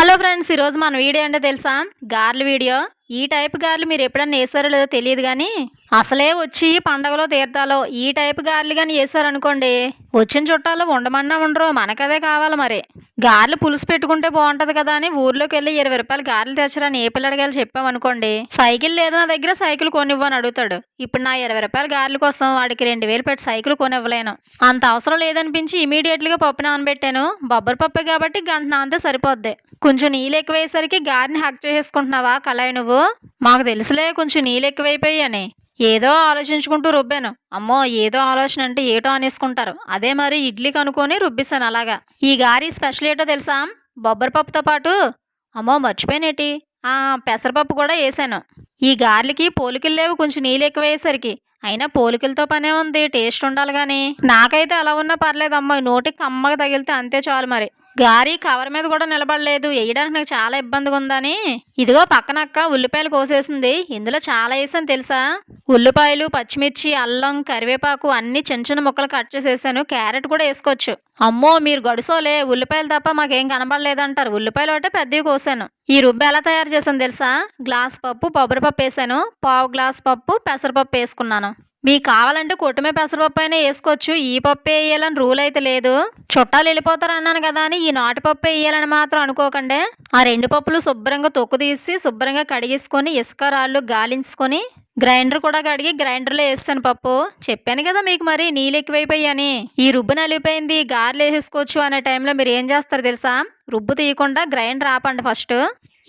Hello friends ఈరోజు మన video అంటే తెలుసా? గార్లు వీడియో. ఈ టైప్ గార్లు మీరు ఎప్పుడన్నా వేసారో లేదో తెలియదు కానీ అసలే వచ్చి పండగలో తీర్థాలో ఈ టైప్ గార్లు కానీ వేసారనుకోండి వచ్చిన చుట్టాలు ఉండమన్నా ఉండరు మనకదే కావాలి మరి. గార్లు పులుసు పెట్టుకుంటే బాగుంటది కదా అని ఊర్లోకి వెళ్ళి ఇరవై రూపాయలు గార్లు తెచ్చరని ఏ పిల్లడికి చెప్పామనుకోండి సైకిల్ లేదు నా దగ్గర సైకిల్ కొనివ్వని అడుగుతాడు. ఇప్పుడు నా ఇరవై రూపాయల గార్ల కోసం వాడికి రెండు వేలు పెట్టి సైకిల్ కొనివ్వలేను. అంత అవసరం లేదనిపించి ఇమీడియట్గా పప్పు నానబెట్టాను. బొబ్బరి పప్పే కాబట్టి గంట నానితే సరిపోద్ది. కొంచెం నీళ్ళు ఎక్కువయ్యేసరికి గారిని హక్ చేసేసుకుంటున్నావా కళాయి నువ్వు? మాకు తెలుసులే కొంచెం నీళ్ళు ఎక్కువైపోయి అని ఏదో ఆలోచించుకుంటూ రుబ్బాను. అమ్మో ఏదో ఆలోచన అంటే ఏటో అనేసుకుంటారు. అదే మరి ఇడ్లీకి అనుకొని రుబ్బిస్తాను అలాగా. ఈ గారి స్పెషల్ ఏటో తెలుసా? బొబ్బరి పప్పుతో పాటు అమ్మో మర్చిపోయినేటి? ఆ పెసరపప్పు కూడా వేసాను. ఈ గార్లకి పోలికలు లేవు కొంచెం నీళ్ళు ఎక్కువ వేసరికి అయినా పోలికలతో పనే ఉంది టేస్ట్ ఉండాలి కానీ నాకైతే అలా ఉన్నా పర్లేదు నోటికి కమ్మగా తగిలితే అంతే చాలు మరి. గారి కవర్ మీద కూడా నిలబడలేదు. వేయడానికి నాకు చాలా ఇబ్బందిగా ఉందని. ఇదిగో పక్కనక్క ఉల్లిపాయలు కోసేసింది. ఇందులో చాలా వేసాను తెలుసా? ఉల్లిపాయలు పచ్చిమిర్చి అల్లం కరివేపాకు అన్ని చిన్న చిన్న ముక్కలు కట్ చేసేసాను. క్యారెట్ కూడా వేసుకోవచ్చు. అమ్మో మీరు గడుసోలే. ఉల్లిపాయలు తప్ప మాకేం కనబడలేదంటారు. ఉల్లిపాయలు అంటే పెద్దవి కోసాను. ఈ రుబ్బు ఎలా తయారు చేశాను తెలుసా? గ్లాస్ పప్పు కొబ్బరి పప్పు వేసాను. పావు గ్లాస్ పప్పు పెసరపప్పు వేసుకున్నాను. మీకు కావాలంటే కొట్టుమే పెసరపప్పు అయినా వేసుకోవచ్చు. ఈ పప్పు వేయాలని రూల్ అయితే లేదు. చుట్టాలు వెళ్ళిపోతారు అన్నాను కదా అని ఈ నాటు పప్పు వేయాలని మాత్రం అనుకోకండి. ఆ రెండు పప్పులు శుభ్రంగా తొక్కు తీసి శుభ్రంగా కడిగేసుకొని ఇసుక రాళ్ళు గాలించుకొని గ్రైండర్ కూడా కడిగి గ్రైండర్లో వేస్తాను పప్పు. చెప్పాను కదా మీకు మరి నీళ్ళు ఎక్కువైపోయాయని. ఈ రుబ్బు నలిగిపోయింది గారెలు వేసేసుకోవచ్చు అనే టైంలో మీరు ఏం చేస్తారు తెలుసా? రుబ్బు తీయకుండా గ్రైండర్ ఆపండి ఫస్ట్.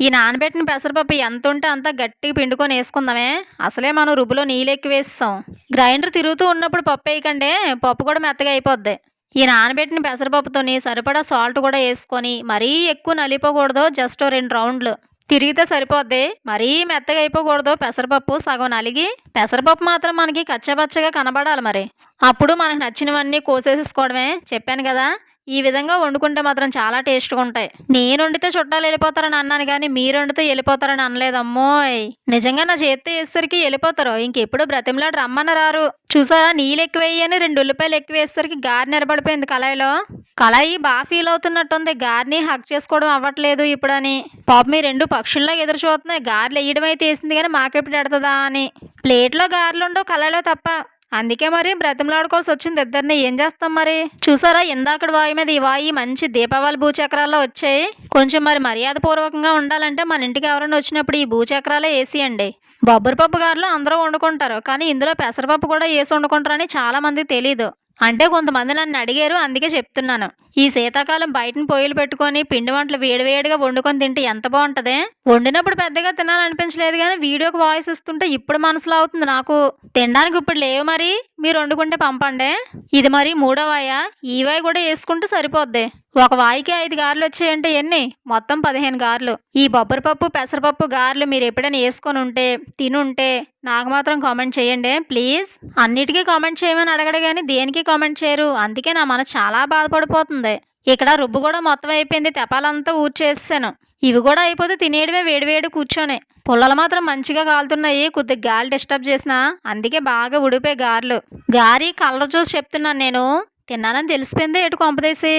ఈ నానబెట్టిన పెసరపప్పు ఎంత ఉంటే అంత గట్టిగా పిండుకొని వేసుకుందామే. అసలే మనం రుబ్బులో నీళ్ళు ఎక్కువ వేస్తాం. గ్రైండర్ తిరుగుతూ ఉన్నప్పుడు పప్పు వేయకండి పప్పు కూడా మెత్తగా అయిపోద్ది. ఈ నానబెట్టిన పెసరపప్పుతోని సరిపడా సాల్ట్ కూడా వేసుకొని మరీ ఎక్కువ నలిపోకూడదు జస్ట్ రెండు రౌండ్లు. తిరిగితే సరిపోద్ది. మరీ మెత్తగా అయిపోకూడదు పెసరపప్పు సగం నలిగి. పెసరపప్పు మాత్రం మనకి కచ్చపచ్చగా కనబడాలి మరి. అప్పుడు మనకు నచ్చినవన్నీ కోసేసుకోవడమే చెప్పాను కదా ఈ విధంగా వండుకుంటే మాత్రం చాలా టేస్ట్గా ఉంటాయి. నేను వండితే చుట్టాలు వెళ్ళిపోతారని అన్నాను కానీ మీరు వండితే వెళ్ళిపోతారని అనలేదమ్మోయ్ నిజంగా నా చేతితో వేసరికి వెళ్ళిపోతారు. ఇంకెప్పుడు బ్రతిమలాడు రమ్మని రారు. చూసా నీళ్ళు ఎక్కువ వేయని రెండు ఉల్లిపాయలు ఎక్కువ వేసేసరికి గారి నిలబడిపోయింది కళాయిలో. కళాయి బాగా ఫీల్ అవుతున్నట్టుంది. గారిని హక్ చేసుకోవడం అవ్వట్లేదు ఇప్పుడని. పాప మీ రెండు పక్షుల్లా ఎదురు చూస్తున్నాయి. గారెలు వేయడం అయితే వేసింది కానీ మాకెప్పుడు ఎడతదా అని. ప్లేట్లో గారెలు ఉండవు కళాయిలో తప్ప. అందుకే మరి బ్రతిమలాడుకోవాల్సి వచ్చింది ఇద్దరిని. ఏం చేస్తాం మరి? చూసారా ఇందాకటి వాయి మీద ఈ వాయి మంచి దీపావళి భూచక్రాల్లో వచ్చాయి. కొంచెం మరి మర్యాద పూర్వకంగా ఉండాలంటే మన ఇంటికి ఎవరైనా వచ్చినప్పుడు ఈ భూచక్రాలే వేసియండి బొబ్బరి పప్పు గారులో అందరూ వండుకుంటారు. కానీ ఇందులో పెసరపప్పు కూడా వేసి వండుకుంటారని చాలామంది తెలీదు. అంటే కొంతమంది నన్ను అడిగారు అందుకే చెప్తున్నాను. ఈ శీతాకాలం బయటని పొయ్యిలు పెట్టుకొని పిండి వంటలు వేడివేడిగా వండుకొని తింటే ఎంత బాగుంటుంది? వండినప్పుడు పెద్దగా తినాలనిపించలేదు కానీ వీడియోకి వాయిస్ ఇస్తుంటే ఇప్పుడు మనసులో అవుతుంది నాకు. తినడానికి ఇప్పుడు లేవు మరి. మీరు వండుకుంటే పంపండి. ఇది మరి మూడో వాయ? ఈ కూడా వేసుకుంటే సరిపోద్ది. ఒక వాయికి ఐదు గారెలు వచ్చాయంటే ఎన్ని? మొత్తం పదిహేను గారెలు. ఈ బొబ్బరిపప్పు పెసరపప్పు గారెలు మీరు ఎప్పుడైనా వేసుకొని ఉంటే తినుంటే నాకు మాత్రం కామెంట్ చేయండి. ప్లీజ్. అన్నిటికీ కామెంట్ చేయమని అడగడు కానీ దేనికి కామెంట్ చేయరు. అందుకే నా మనసు చాలా బాధపడిపోతుంది. ఇక్కడ రుబ్బు కూడా మొత్తం అయిపోయింది. తెపాలంతా ఊర్చేసాను ఇవి కూడా అయిపోతే తినేయడమే వేడివేడి కూర్చొని. పుల్లలు మాత్రం మంచిగా కాలుతున్నాయి. కొద్దిగా గాలి డిస్టర్బ్ చేసిన అందుకే బాగా ఉడిపోయి గారెలు. గారి కలర్ చూసి చెప్తున్నాను నేను. తిన్నానని తెలిసిపోయిందే ఎటు కొంపదేసి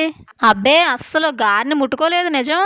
అబ్బే అస్సలు గారిని ముట్టుకోలేదు నిజం.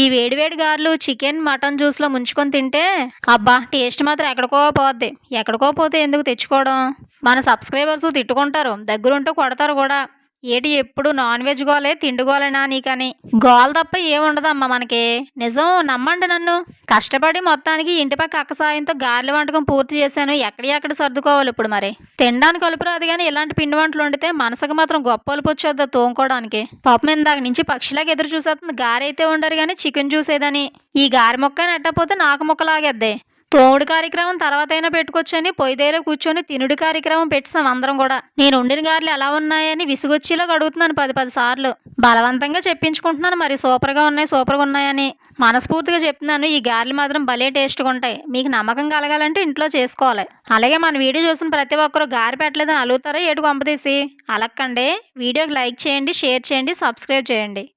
ఈ వేడివేడి గారెలు చికెన్ మటన్ జ్యూస్లో ముంచుకొని తింటే అబ్బా టేస్ట్ మాత్రం ఎక్కడికో పోద్ది. ఎక్కడికో పోతే ఎందుకు తెచ్చుకోవడం? మన సబ్స్క్రైబర్స్ తిట్టుకుంటారు. దగ్గరుంటే కొడతారు కూడా. ఏటి ఎప్పుడు నాన్ వెజ్ గోలే తిండి గోలేనా నీకని? గోల్ తప్ప ఏముండదమ్మా మనకి? నిజం నమ్మండి నన్ను. కష్టపడి మొత్తానికి ఇంటి పక్క అక్క సాయంతో గార్ల వంటకం పూర్తి చేశాను. ఎక్కడి ఎక్కడ సర్దుకోవాలి ఇప్పుడు మరి? తినడానికి కలుపు రాదు కానీ ఇలాంటి పిండి వంటలు వండితే మనసుకు మాత్రం గొప్ప ఒలుపు వచ్చేద్దా తోముకోవడానికి? పాపం ఇందాక నుంచి పక్షిలాగా ఎదురు చూసేస్తుంది. గారైతే ఉండరు కానీ చికెన్ చూసేదని ఈ గారి మొక్క నెట్టపోతే నాకు మొక్క లాగేద్దే తోముడు కార్యక్రమం తర్వాత అయినా పెట్టుకొచ్చని పొయ్యి దగ్గర కూర్చొని తినుడు కార్యక్రమం పెట్టాం అందరం కూడా. నేను వండిన గారెలు ఎలా ఉన్నాయని విసుగొచ్చేలా అడుగుతున్నాను పది పది సార్లు. బలవంతంగా చెప్పించుకుంటున్నాను మరి సూపర్గా ఉన్నాయి సూపర్గా ఉన్నాయని. మనస్ఫూర్తిగా చెప్తున్నాను ఈ గారెలు మాత్రం భలే టేస్ట్గా ఉంటాయి. మీకు నమ్మకం కలగాలంటే ఇంట్లో చేసుకోవాలి. అలాగే మన వీడియో చూసిన ప్రతి ఒక్కరు గారి పెట్టలేదని అలుగుతారా ఏడు కొంపదీసి అలక్కండి. వీడియోకి లైక్ చేయండి షేర్ చేయండి సబ్స్క్రైబ్ చేయండి.